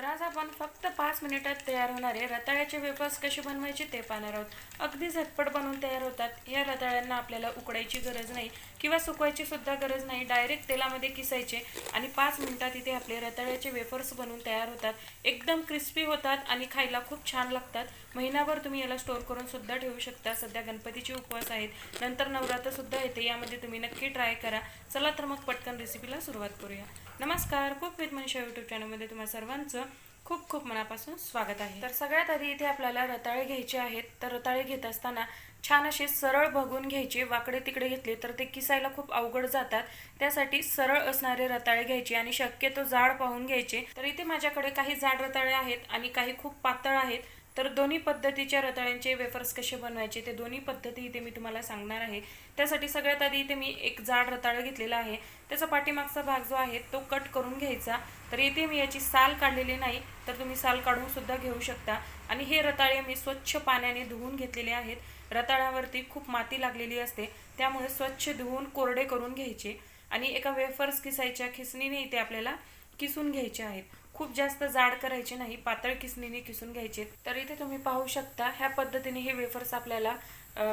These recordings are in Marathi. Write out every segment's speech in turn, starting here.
तर आज आपण फक्त पाच मिनिटात तयार होणारे रताळ्याचे वेफर्स कसे बनवायचे ते पाहणार आहोत. अगदी झटपट बनवून तयार होतात. या रताळ्यांना आपल्याला उकडायची गरज नाही किंवा सुकवायची सुद्धा गरज नाही. डायरेक्ट तेलामध्ये किसायचे आणि पाच मिनिटात इथे आपले रताळ्याचे वेफर्स बनवून तयार होतात. एकदम क्रिस्पी होतात आणि खायला खूप छान लागतात. महिनाभर तुम्ही याला स्टोअर करून सुद्धा ठेवू शकता. सध्या गणपतीचे उपवास आहेत. नंतर नवरात्रसुद्धा येते. यामध्ये तुम्ही नक्की ट्राय करा. चला तर मग पटकन रेसिपीला सुरुवात करूया. नमस्कार. कुक विथ मनीषा यूट्यूब चॅनलमध्ये तुम्हा सर्वांचं खूप खूप मनापासून स्वागत आहे. तर सगळ्यात आधी इथे आपल्याला रताळे घ्यायचे आहेत. तर रताळे घेत असताना छान असे सरळ बघून घ्यायचे वाकडे तिकडे घेतले तर ते किसायला खूप अवघड जातात. त्यासाठी सरळ असणारे रताळे घ्यायचे आणि शक्यतो जाड पाहून घ्यायचे. तर इथे माझ्याकडे काही जाड रताळे आहेत आणि काही खूप पातळ आहेत. तर दोन्ही पद्धतीच्या रताळ्यांचे वेफर्स कसे बनवायचे ते दोन्ही पद्धती इथे मी तुम्हाला सांगणार आहे. त्यासाठी सगळ्यात आधी इथे मी एक जाड रताळं घेतलेला आहे. त्याचा पाठीमागचा भाग जो आहे तो कट करून घ्यायचा. तर इथे मी याची साल काढलेली नाही तर तुम्ही साल काढून सुद्धा घेऊ शकता. आणि हे रताळे मी स्वच्छ पाण्याने धुवून घेतलेले आहेत. रताळ्यावरती खूप माती लागलेली असते त्यामुळे स्वच्छ धुवून कोरडे करून घ्यायचे. आणि एका वेफर्स खिसायच्या खिसणीने इथे आपल्याला किसून घ्यायचे आहेत. खूप जास्त जाड करायचे नाही पातळ किसणीने किसून घ्यायचे. तर इथे तुम्ही पाहू शकता ह्या पद्धतीने हे वेफर्स आपल्याला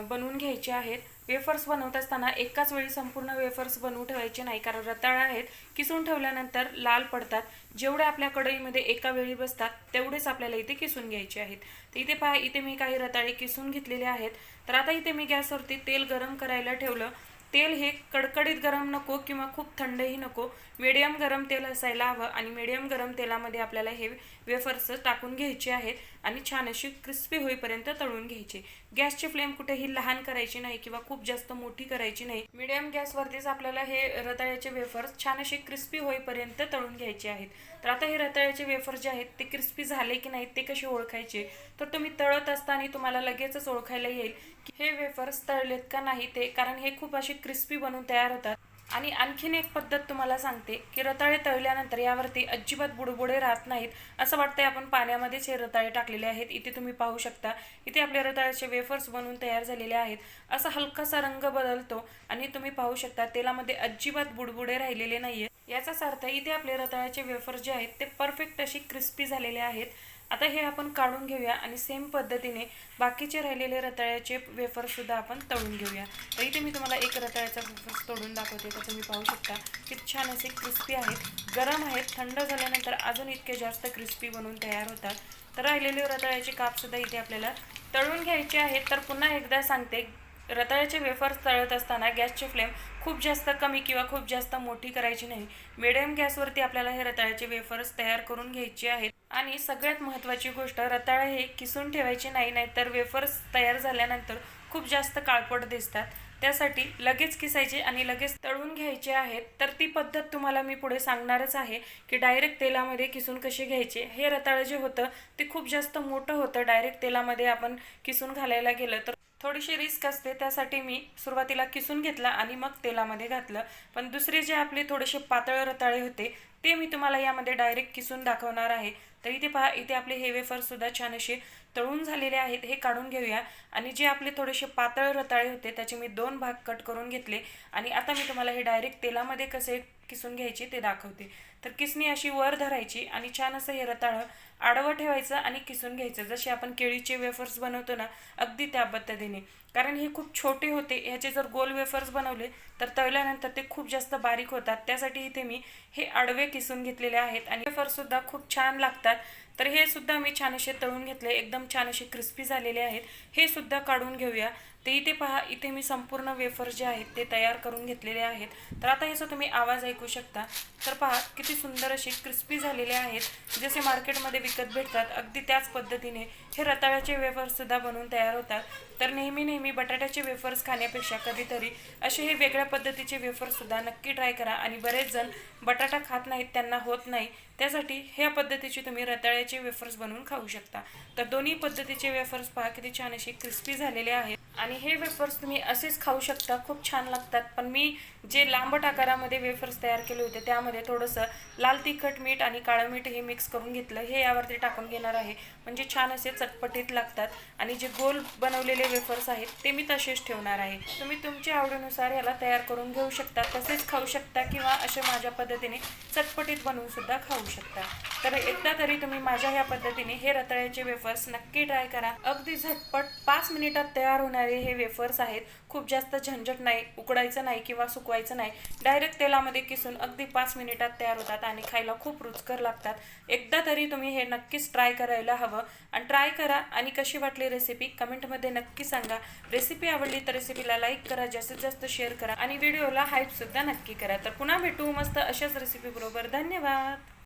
बनवून घ्यायचे आहेत. वेफर्स बनवत असताना एकाच वेळी संपूर्ण वेफर्स बनवू ठेवायचे नाही कारण रताळ आहेत. किसून ठेवल्यानंतर लाल पडतात. जेवढे आपल्या कढईमध्ये एका वेळी बसतात तेवढेच आपल्याला इथे किसून घ्यायचे आहेत. तर इथे पहा इथे मी काही रताळे किसून घेतलेले आहेत. तर आता इथे मी गॅसवरती तेल गरम करायला ठेवलं. तेल हे कडकडीत गरम नको किंवा खूप थंडही नको. मिडियम गरम तेल असायला हवं आणि मिडियम गरम तेलामध्ये आपल्याला हे वेफर्स टाकून घ्यायचे आहेत आणि छान अशी क्रिस्पी होईपर्यंत तळून घ्यायचे. गॅसची फ्लेम कुठेही लहान करायची नाही किंवा खूप जास्त मोठी करायची नाही. मिडियम गॅसवरतीच आपल्याला हे रताळ्याचे वेफर्स छान असे क्रिस्पी होईपर्यंत तळून घ्यायचे आहेत. तर आता हे रताळ्याचे वेफर्स जे आहेत ते क्रिस्पी झाले की नाहीत ते कसे ओळखायचे? तर तुम्ही तळत असताना तुम्हाला लगेचच ओळखायला येईल की हे वेफर्स तळलेत का नाही ते. कारण हे खूप असे क्रिस्पी बनून तयार होतात. आणि आणखीन एक पद्धत तुम्हाला सांगते की रताळे तळल्यानंतर यावरती अजिबात बुडबुडे राहत नाहीत असं वाटतंय आपण पाण्यामध्येच हे रताळे टाकलेले आहेत. इथे तुम्ही पाहू शकता इथे आपले रताळ्याचे वेफर्स बनवून तयार झालेले आहेत. असा हलकासा रंग बदलतो आणि तुम्ही पाहू शकता तेलामध्ये अजिबात बुडबुडे राहिलेले नाहीये. याचाच अर्थ इथे आपले रताळ्याचे वेफर्स जे आहेत ते परफेक्ट अशी क्रिस्पी झालेले आहेत. आता हे आपण काढून घेऊया आणि सेम पद्धतीने बाकीचे राहिलेले रताळ्याचे वेफरसुद्धा आपण तळून घेऊया. तर इथे मी तुम्हाला एक रताळ्याचा वेफर्स तोडून दाखवते तर तुम्ही पाहू शकता. की छान असे क्रिस्पी आहेत. गरम आहेत. थंड झाल्यानंतर अजून इतके जास्त क्रिस्पी बनून तयार होतात. तर राहिलेले रताळ्याचे कापसुद्धा इथे आपल्याला तळून घ्यायचे आहेत. तर पुन्हा एकदा सांगते रताळ्याचे वेफर्स तळत असताना गॅसची फ्लेम खूप जास्त कमी किंवा खूप जास्त मोठी करायची नाही. मिडियम गॅसवरती आपल्याला हे रताळ्याचे वेफर्स तयार करून घ्यायचे आहेत. आणि सगळ्यात महत्त्वाची गोष्ट रताळं हे किसून ठेवायचे नाही नाहीतर वेफर्स तयार झाल्यानंतर खूप जास्त काळपट दिसतात. त्यासाठी लगेच किसायचे आणि लगेच तळून घ्यायचे आहेत. तर ती पद्धत तुम्हाला मी पुढे सांगणारच आहे की डायरेक्ट तेलामध्ये किसून कसे घ्यायचे. हे रताळं जे होतं ते खूप जास्त मोठं होतं. डायरेक्ट तेलामध्ये आपण किसून घालायला गेलं तर थोडीशी रिस्क असते त्यासाठी मी सुरुवातीला किसून घेतला आणि मग तेलामध्ये घातलं. पण दुसरे जे आपले थोडेसे पातळ रताळे होते ते मी तुम्हाला यामध्ये डायरेक्ट किसून दाखवणार आहे. तर इथे पहा इथे आपले हे वेफरसुद्धा छान असे तळून झालेले आहेत हे काढून घेऊया. आणि जे आपले थोडेसे पातळ रताळे होते त्याचे मी दोन भाग कट करून घेतले. आणि आता मी तुम्हाला हे डायरेक्ट तेलामध्ये कसे किसून घ्यायचे ते दाखवते. तर किसणी अशी वर धरायची आणि छान असं हे रताळं आडवं ठेवायचं आणि किसून घ्यायचं. जसे आपण केळीचे वेफर्स बनवतो ना अगदी त्या पद्धतीने. कारण हे खूप छोटे होते. ह्याचे जर गोल वेफर्स बनवले तर तळल्यानंतर ते खूप जास्त बारीक होतात. त्यासाठी इथे मी हे आडवे किसून घेतलेले आहेत. आणि वेफर्ससुद्धा खूप छान लागतात. तर हे सुद्धा मी छान असे तळून घेतले. एकदम छान असे क्रिस्पी झालेले आहेत. हे सुद्धा काढून घेऊया. ते इथे पहा इथे मी संपूर्ण वेफर्स जे आहेत ते तयार करून घेतलेले आहेत. तर आता ह्याचा तुम्ही आवाज ऐकू शकता. तर पहा किती सुंदर अशी क्रिस्पी झालेले आहेत जसे मार्केटमध्ये विकत भेटतात. अगदी त्याच पद्धतीने हे रताळ्याचे वेफर्ससुद्धा बनवून तयार होतात. तर नेहमी नेहमी बटाट्याचे वेफर्स खाण्यापेक्षा कधीतरी असे हे वेगळ्या पद्धतीचे वेफर्ससुद्धा नक्की ट्राय करा आणि बरेच जण बटाटा खात नाहीत त्यांना होत नाही. त्यासाठी ह्या पद्धतीचे तुम्ही रताळ्याचे वेफर्स बनवून खाऊ शकता. तर दोन्ही पद्धतीचे वेफर्स पहा किती छान असे क्रिस्पी झालेले आहेत. आणि हे वेफर्स तुम्ही असेच खाऊ शकता. खूप छान लागतात. पण मी जे लांबट आकारामध्ये वेफर्स तयार केले होते त्यामध्ये थोडंसं लाल तिखट मीठ आणि काळं मीठ हे मिक्स करून घेतलं. हे यावरती टाकून घेणार आहे. म्हणजे छान असे चटपटीत लागतात. आणि जे गोल बनवलेले वेफर्स आहेत ते मी तसेच ठेवणार आहे. तुम्ही तुमच्या आवडीनुसार याला तयार करून घेऊ शकता. तसेच खाऊ शकता किंवा असे माझ्या पद्धतीने चटपटीत बनवून सुद्धा खाऊ शकता. तर एकदा तरी तुम्ही माझ्या ह्या पद्धतीने हे रताळ्याचे वेफर्स नक्की ट्राय करा. अगदी झटपट पाच मिनिटात तयार होणार हे वेफर्स आहेत खूप जास्त झंझट नाही उकडायचं नाही किंवा सुकवायचं नाही. डायरेक्ट तेलामध्ये किसून अगदी पाच मिनिटात तयार होतात आणि खायला खूप रुचकर लागतात. एकदा तरी तुम्ही हे नक्कीच ट्राय करायला हवं. आणि ट्राय करा आणि कशी वाटली रेसिपी कमेंटमध्ये नक्की सांगा. रेसिपी आवडली तर रेसिपीला लाईक करा जास्तीत जास्त शेअर करा आणि व्हिडिओला हाईपसुद्धा नक्की करा. तर पुन्हा भेटू मस्त अशाच रेसिपीबरोबर धन्यवाद!